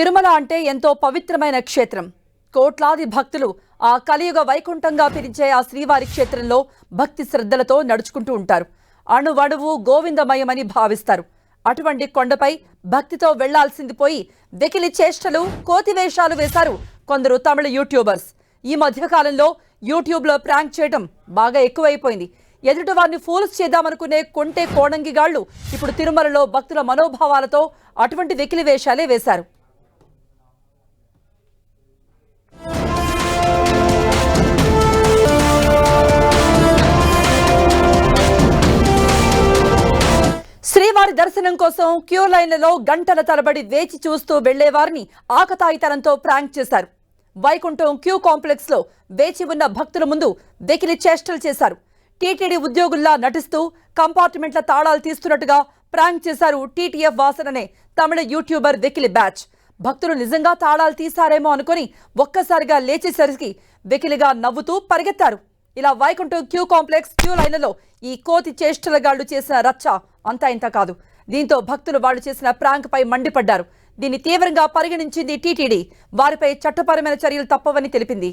తిరుమల అంటే ఎంతో పవిత్రమైన క్షేత్రం. కోట్లాది భక్తులు ఆ కలియుగ వైకుంఠంగా పిలిచే ఆ శ్రీవారి క్షేత్రంలో భక్తి శ్రద్ధలతో నడుచుకుంటూ ఉంటారు. అణువణువు గోవిందమయమని భావిస్తారు. అటువంటి కొండపై భక్తితో వెళ్ళాల్సింది పోయి వెకిలి చేష్టలు కోతి వేషాలు వేశారు కొందరు తమిళ యూట్యూబర్స్. ఈ మధ్యకాలంలో యూట్యూబ్లో ప్రాంక్ చేయడం బాగా ఎక్కువైపోయింది. ఎదుటి వారిని ఫోల్స్ చేద్దామనుకునే కొంటే కోణంగిగాళ్ళు ఇప్పుడు తిరుమలలో భక్తుల మనోభావాలతో అటువంటి వెకిలి వేషాలే వేశారు. దర్శనం కోసం క్యూ లైన్లలో గంటల తరబడి వేచి చూస్తూ వెళ్ళేవారిని ఆకతాయితనంతో ప్రాంక్ చేశారు. వైకుంఠం క్యూ కాంప్లెక్స్లో వేచి ఉన్న భక్తుల ముందు వెకిలి చేష్టలు చేశారు. టీటీడీ ఉద్యోగుల్లా నటిస్తూ కంపార్ట్మెంట్ల తాళాలు తీస్తున్నట్టుగా ప్రాంక్ చేశారు టీటీఎఫ్ వాసన్ అనే తమిళ యూట్యూబర్ వెకిలి బ్యాచ్. భక్తులు నిజంగా తాళాలు తీశారేమో అనుకుని ఒక్కసారిగా లేచేసరికి వెకిలిగా నవ్వుతూ పరిగెత్తారు. ఇలా వైకుంఠం క్యూ కాంప్లెక్స్ క్యూ లైన్లలో ఈ కోతి చేష్టలగాళ్ళు చేసిన రచ్చ అంతా ఇంత కాదు. దీంతో భక్తులు వాళ్ళు చేసిన ప్రాంక్ పై మండిపడ్డారు. దీన్ని తీవ్రంగా పరిగణించింది టీటీడీ. వారిపై చట్టపరమైన చర్యలు తప్పవని తెలిపింది.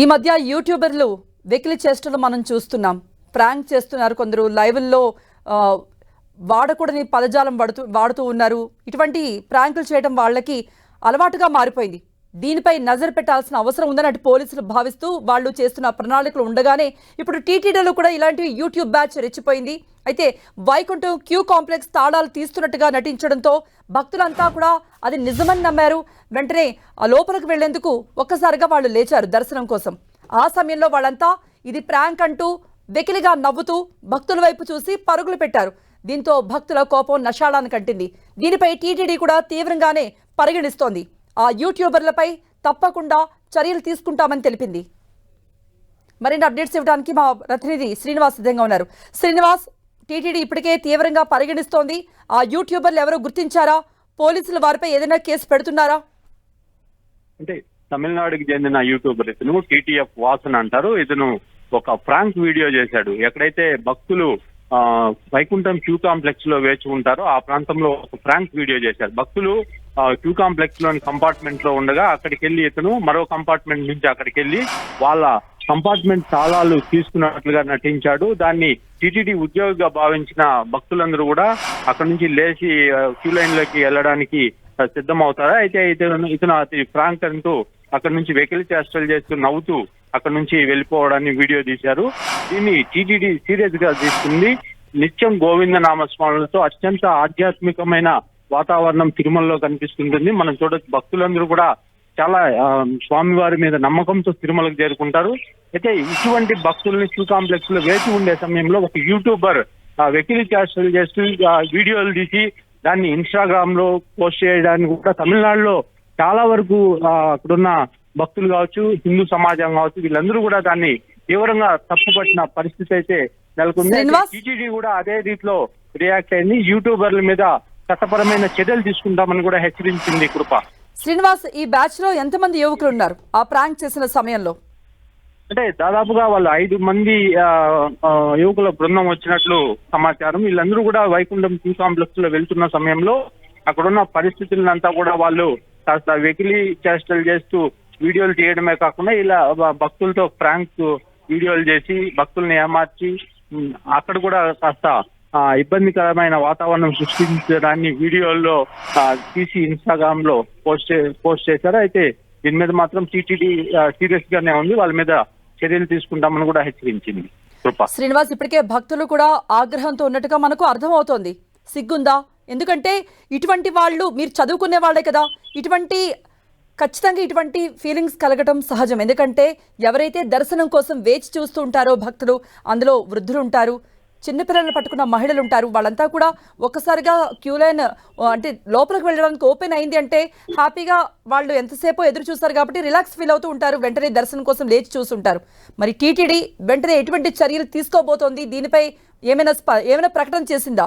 ఈ మధ్య యూట్యూబర్లు వెకిలి చేష్టలు మనం చూస్తున్నాం. ప్రాంక్ చేస్తున్నారు కొందరు లైవ్ల్లో వాడకూడని పదజాలం వాడుతూ వాడుతూ ఉన్నారు. ఇటువంటి ప్రాంకులు చేయడం వాళ్ళకి అలవాటుగా మారిపోయింది. దీనిపై నజరు పెట్టాల్సిన అవసరం ఉందని అటు పోలీసులు భావిస్తూ వాళ్ళు చేస్తున్న ప్రణాళికలు ఉండగానే ఇప్పుడు టీటీడీలో కూడా ఇలాంటి యూట్యూబ్ బ్యాచ్ రెచ్చిపోయింది. అయితే వైకుంఠం క్యూ కాంప్లెక్స్ తాళాలు తీస్తున్నట్టుగా నటించడంతో భక్తులంతా కూడా అది నిజమని నమ్మారు. వెంటనే ఆ లోపలికి వెళ్ళేందుకు ఒక్కసారిగా వాళ్ళు లేచారు దర్శనం కోసం. ఆ సమయంలో వాళ్ళంతా ఇది ప్రాంక్ అంటూ వెకిలిగా నవ్వుతూ భక్తుల వైపు చూసి పరుగులు పెట్టారు. దీంతో భక్తుల కోపం నషాళానికంటింది దీనిపై టీటీడీ కూడా తీవ్రంగానే పరిగణిస్తోంది. ఆ యూట్యూబర్లపై తప్పకుండా చర్యలు తీసుకుంటామని తెలిపింది. మరిన్ని అప్డేట్స్ ఇవ్వడానికి మా ప్రతినిధి శ్రీనివాస్ సిద్ధంగా ఉన్నారు. శ్రీనివాస్ టీటీడీ ఇప్పటికే తీవ్రంగా పరిగణిస్తోంది. ఆ యూట్యూబర్లు ఎవరో గుర్తించారా? పోలీసులు వారిపై ఏదైనా కేసు పెడుతున్నారా? అంటే తమిళనాడుకి చెందిన యూట్యూబర్ ఇతను టీటీఎఫ్ వాసన్ అంటారు. ఇతను ఒక ఫ్రాంక్ వీడియో చేశాడు. ఎక్కడైతే భక్తులు వైకుంఠం క్యూ కాంప్లెక్స్లో వేచి ఉంటారో. ఆ ప్రాంతంలో ఒక ఫ్రాంక్ వీడియో చేశారు. భక్తులు క్యూ కాంప్లెక్స్లోని కంపార్ట్మెంట్లో ఉండగా అక్కడికి వెళ్ళి ఇతను మరో కంపార్ట్మెంట్ నుంచి అక్కడికి వెళ్ళి వాళ్ళ కంపార్ట్మెంట్ తాళాలు తీసుకున్నట్లుగా నటించాడు. దాన్ని టీటీడీ ఉద్యోగిగా భావించిన భక్తులందరూ కూడా అక్కడ నుంచి లేచి క్యూ లైన్లోకి వెళ్ళడానికి ఆ, సిద్ధమవుతారా. అయితే ఇతను ఇతను అతి ఫ్రాంక్ అంటూ అక్కడ నుంచి వెకిలి చేష్టలు చేస్తూ నవ్వుతూ అక్కడ నుంచి వెళ్ళిపోవడాన్ని వీడియో తీశారు. దీన్ని టీటీడీ సీరియస్గా తీసుకుంది. నిత్యం గోవింద నామస్మరణలతో అత్యంత ఆధ్యాత్మికమైన వాతావరణం తిరుమలలో కనిపిస్తుంటుంది. మనం చూడొచ్చు భక్తులందరూ కూడా చాలా స్వామివారి మీద నమ్మకంతో తిరుమలకు చేరుకుంటారు. అయితే ఇటువంటి భక్తుల్ని షూ కాంప్లెక్స్లో వేచి ఉండే సమయంలో ఒక యూట్యూబర్ వెకిలి చేష్టలు చేస్తూ వీడియోలు తీసి దాన్ని ఇన్స్టాగ్రామ్లో పోస్ట్ చేయడానికి కూడా తమిళనాడులో చాలా వరకు అక్కడున్న భక్తులు కావచ్చు హిందూ సమాజం కావచ్చు వీళ్ళందరూ కూడా దాన్ని తీవ్రంగా తప్పుపట్టిన పరిస్థితి అయితే నెలకొంది? టీటీడీ కూడా అదే రీతిలో రియాక్ట్ అయింది. యూట్యూబర్ల మీద చట్టపరమైన చర్యలు తీసుకుంటామని కూడా హెచ్చరించింది కృప. శ్రీనివాస్ ఈ బ్యాచ్లో ఎంతమంది యువకులు ఉన్నారు ఆ ప్రాంక్ చేసిన సమయంలో? అంటే దాదాపుగా వాళ్ళు ఐదు మంది యువకుల బృందం వచ్చినట్లు సమాచారం. వీళ్ళందరూ కూడా వైకుంఠం క్యూ కాంప్లెక్స్లో వెళ్తున్న సమయంలో అక్కడున్న పరిస్థితులంతా కూడా వాళ్ళు కాస్త వెకిలి చేష్టలు చేస్తూ వీడియోలు తీయడమే కాకుండా ఇలా భక్తులతో ఫ్రాంక్ వీడియోలు చేసి భక్తుల్ని ఏమార్చి అక్కడ కూడా కాస్త ఇబ్బందికరమైన వాతావరణం సృష్టించడాన్ని వీడియోల్లో తీసి ఇన్స్టాగ్రామ్లో పోస్ట్ పోస్ట్ చేశారు. అయితే దీని మీద మాత్రం టీటీడీ సీరియస్ గానే ఉంది. వాళ్ళ మీద చర్యలు తీసుకుంటామని కూడా హెచ్చరించింది శ్రీనివాస్ ఇప్పటికే భక్తులు కూడా ఆగ్రహంతో ఉన్నట్టుగా మనకు అర్థమవుతోంది. సిగ్గుందా? ఎందుకంటే ఇటువంటి వాళ్ళు మీరు చదువుకునే వాళ్ళే కదా. ఇటువంటి ఖచ్చితంగా ఇటువంటి ఫీలింగ్స్ కలగటం సహజం. ఎందుకంటే ఎవరైతే దర్శనం కోసం వేచి చూస్తూ ఉంటారో భక్తులు అందులో వృద్ధులు ఉంటారు చిన్నపిల్లలను పట్టుకున్న మహిళలు ఉంటారు వాళ్ళంతా కూడా ఒక్కసారిగా క్యూ లైన్ అంటే లోపలికి వెళ్ళడానికి ఓపెన్ అయింది అంటే హ్యాపీగా వాళ్ళు ఎంతసేపు ఎదురు చూస్తారు కాబట్టి రిలాక్స్ ఫీల్ అవుతూ ఉంటారు వెంటనే దర్శనం కోసం లేచి చూస్తుంటారు మరి టీటీడీ వెంటనే ఎటువంటి చర్యలు తీసుకోబోతోంది? దీనిపై ఏమైనా ఏమైనా ప్రకటన చేసిందా?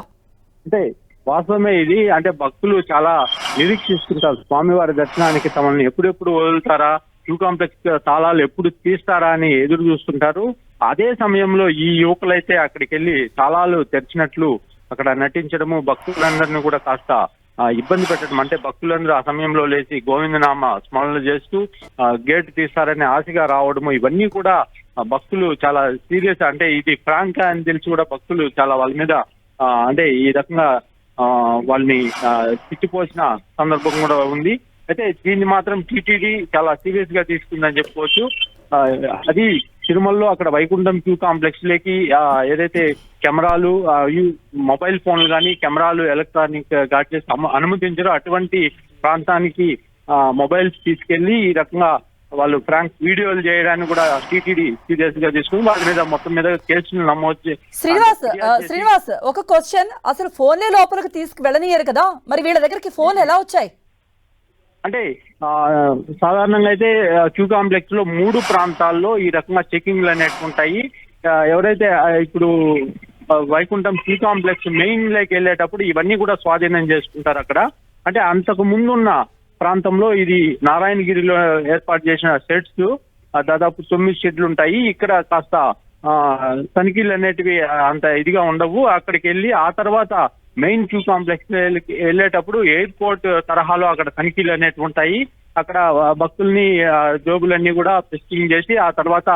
అంటే వాస్తవమే ఇది. అంటే భక్తులు చాలా నిరీక్షిస్తుంటారు. స్వామివారి దర్శనానికి తమల్ని ఎప్పుడెప్పుడు వదులుతారా? క్యూ కాంప్లెక్స్ తాళాలు ఎప్పుడు తీస్తారా అని ఎదురు చూస్తుంటారు. అదే సమయంలో ఈ యువకులైతే అక్కడికి వెళ్ళి తాళాలు తెరిచినట్లు అక్కడ నటించడము భక్తులందరినీ కూడా కాస్త ఇబ్బంది పెట్టడం అంటే భక్తులందరూ ఆ సమయంలో లేచి గోవిందనామ స్మరణలు చేస్తూ గేట్ తీస్తారని ఆశగా రావడము ఇవన్నీ కూడా భక్తులు చాలా సీరియస్ అంటే ఇది ఫ్రాంక్ అని తెలిసి కూడా భక్తులు చాలా వాళ్ళ మీద అంటే ఈ రకంగా వాళ్ళని ఆ, తిట్టిపోసిన సందర్భం కూడా ఉంది. అయితే దీన్ని మాత్రం టీటీడీ చాలా సీరియస్గా తీసుకుందని చెప్పుకోవచ్చు. అది తిరుమలలో అక్కడ వైకుంఠం క్యూ కాంప్లెక్స్ లేకి ఏదైతే కెమెరాలు మొబైల్ ఫోన్లు కానీ కెమెరాలు ఎలక్ట్రానిక్ గాడ్జెట్స్ అనుమతించారో అటువంటి ప్రాంతానికి ఆ, మొబైల్స్ తీసుకెళ్ళి ఈ రకంగా వాళ్ళు ఫ్రాంక్ వీడియోలు చేయడానికి కూడా టీటీడీ సీరియస్గా తీసుకుని వాళ్ళ మీద మొత్తం మీద కేసులు నమోదు శ్రీనివాస్ శ్రీనివాస్ ఒక క్వశ్చన్ అసలు ఫోన్లే లోపలికి తీసుకు వెళ్ళనియరు కదా? మరి వీళ్ళ దగ్గరికి ఫోన్లు ఎలా వచ్చాయి? అంటే సాధారణంగా అయితే క్యూ కాంప్లెక్స్లో మూడు ప్రాంతాల్లో ఈ రకంగా చెకింగ్లు అనేవి ఉంటాయి. ఎవరైతే ఇప్పుడు వైకుంఠం క్యూ కాంప్లెక్స్ మెయిన్లోకి వెళ్ళేటప్పుడు ఇవన్నీ కూడా స్వాధీనం చేసుకుంటారు అక్కడ. అంటే అంతకు ముందున్న ప్రాంతంలో ఇది నారాయణగిరిలో ఏర్పాటు చేసిన షెడ్స్ దాదాపు తొమ్మిది షెడ్లు ఉంటాయి. ఇక్కడ కాస్త ఆ, తనిఖీలు అనేటివి అంత ఇదిగా ఉండవు. అక్కడికి వెళ్ళి ఆ తర్వాత మెయిన్ క్యూ కాంప్లెక్స్ వెళ్ళేటప్పుడు ఎయిర్పోర్ట్ తరహాలో అక్కడ తనిఖీలు అనేటివి ఉంటాయి. అక్కడ భక్తుల్ని జోబులన్నీ కూడా టెస్టింగ్ చేసి ఆ తర్వాత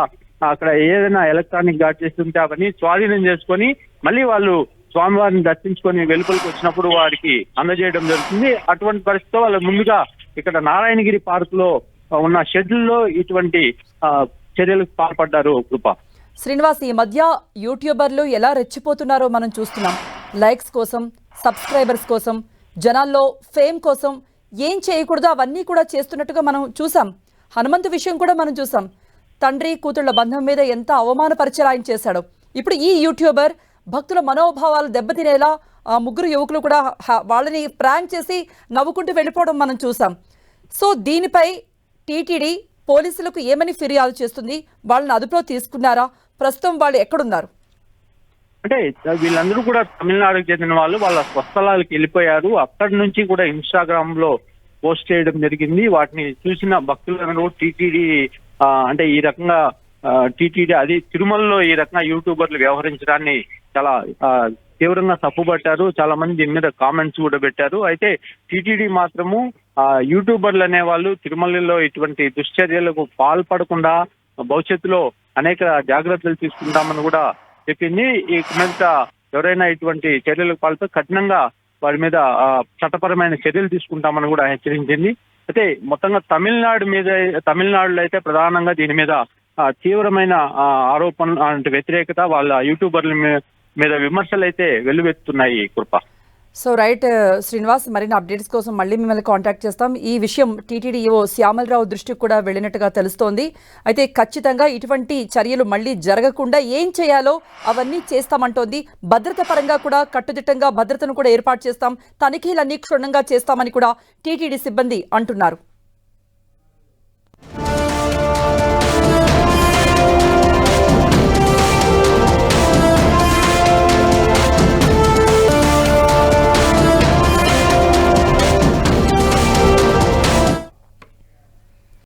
అక్కడ ఏదైనా ఎలక్ట్రానిక్ గాడ్జెట్స్ ఉంటే అవన్నీ స్వాధీనం చేసుకొని మళ్ళీ వాళ్ళు స్వామివారిని దర్శించుకొని వెలుపలికి వచ్చినప్పుడు వారికి అందజేయడం జరుగుతుంది. అటువంటి పరిస్థితిలో వాళ్ళు ముందుగా ఇక్కడ నారాయణగిరి పార్క్లో ఉన్న షెడ్యూల్లో ఇటువంటి చర్యలకు పాల్పడ్డారు కృప. శ్రీనివాస్ ఈ మధ్య యూట్యూబర్లు ఎలా రెచ్చిపోతున్నారో మనం చూస్తున్నాం. లైక్స్ కోసం సబ్స్క్రైబర్స్ కోసం జనాల్లో ఫేమ్ కోసం ఏం చేయకూడదు అవన్నీ కూడా చేస్తున్నట్టుగా మనం చూసాం. హనుమంతు విషయం కూడా మనం చూసాం. తండ్రి కూతుళ్ళ బంధం మీద ఎంత అవమానపరిచేలా ఆయన చేశాడు. ఇప్పుడు ఈ యూట్యూబర్ భక్తుల మనోభావాలు దెబ్బతినేలా ఆ ముగ్గురు యువకులు కూడా వాళ్ళని ప్రాంక్ చేసి నవ్వుకుంటూ వెళ్ళిపోవడం మనం చూసాం. సో దీనిపై టీటీడీ పోలీసులకు ఏమని ఫిర్యాదు చేస్తుంది? వాళ్ళని అదుపులో తీసుకున్నారా? ప్రస్తుతం వాళ్ళు ఎక్కడున్నారు? అంటే వీళ్ళందరూ కూడా తమిళనాడుకు చెందిన వాళ్ళు వాళ్ళ స్వస్థలాలకు వెళ్ళిపోయారు. అక్కడి నుంచి కూడా ఇన్స్టాగ్రామ్లో పోస్ట్ చేయడం జరిగింది. వాటిని చూసిన భక్తులందరూ టీటీడీ అంటే ఈ రకంగా టీటీడీ అది తిరుమలలో ఈ రకంగా యూట్యూబర్లు వ్యవహరించడాన్ని చాలా ఆ, తీవ్రంగా తప్పుపట్టారు చాలా మంది దీని మీద కామెంట్స్ కూడా పెట్టారు. అయితే టీటీడీ మాత్రము ఆ, యూట్యూబర్లు అనే వాళ్ళు తిరుమలలో ఇటువంటి దుశ్చర్యలకు పాల్పడకుండా భవిష్యత్తులో అనేక జాగ్రత్తలు తీసుకుంటామని కూడా చెప్పింది. ఈ మీద ఎవరైనా ఇటువంటి చర్యలకు పాల్పో కఠినంగా వారి మీద ఆ, చట్టపరమైన చర్యలు తీసుకుంటామని కూడా హెచ్చరించింది. అయితే మొత్తంగా తమిళనాడు మీద తమిళనాడులో అయితే ప్రధానంగా దీని మీద తీవ్రమైన ఆ, ఆరోపణ అంటే వ్యతిరేకత వాళ్ళ యూట్యూబర్ల మీద విమర్శలు అయితే వెల్లువెత్తున్నాయి కృప. సో రైట్ శ్రీనివాస్ మరిన్ని అప్డేట్స్ కోసం మళ్ళీ మిమ్మల్ని కాంటాక్ట్ చేస్తాం. ఈ విషయం టీటీడీ ఈవో శ్యామలరావు దృష్టికి కూడా వెళ్ళినట్టుగా తెలుస్తోంది. అయితే ఖచ్చితంగా ఇటువంటి చర్యలు మళ్ళీ జరగకుండా ఏం చేయాలో అవన్నీ చేస్తామంటోంది. భద్రత పరంగా కూడా కట్టుదిట్టంగా భద్రతను కూడా ఏర్పాటు చేస్తాం. తనిఖీలన్నీ క్షుణ్ణంగా చేస్తామని కూడా టీటీడీ సిబ్బంది అంటున్నారు.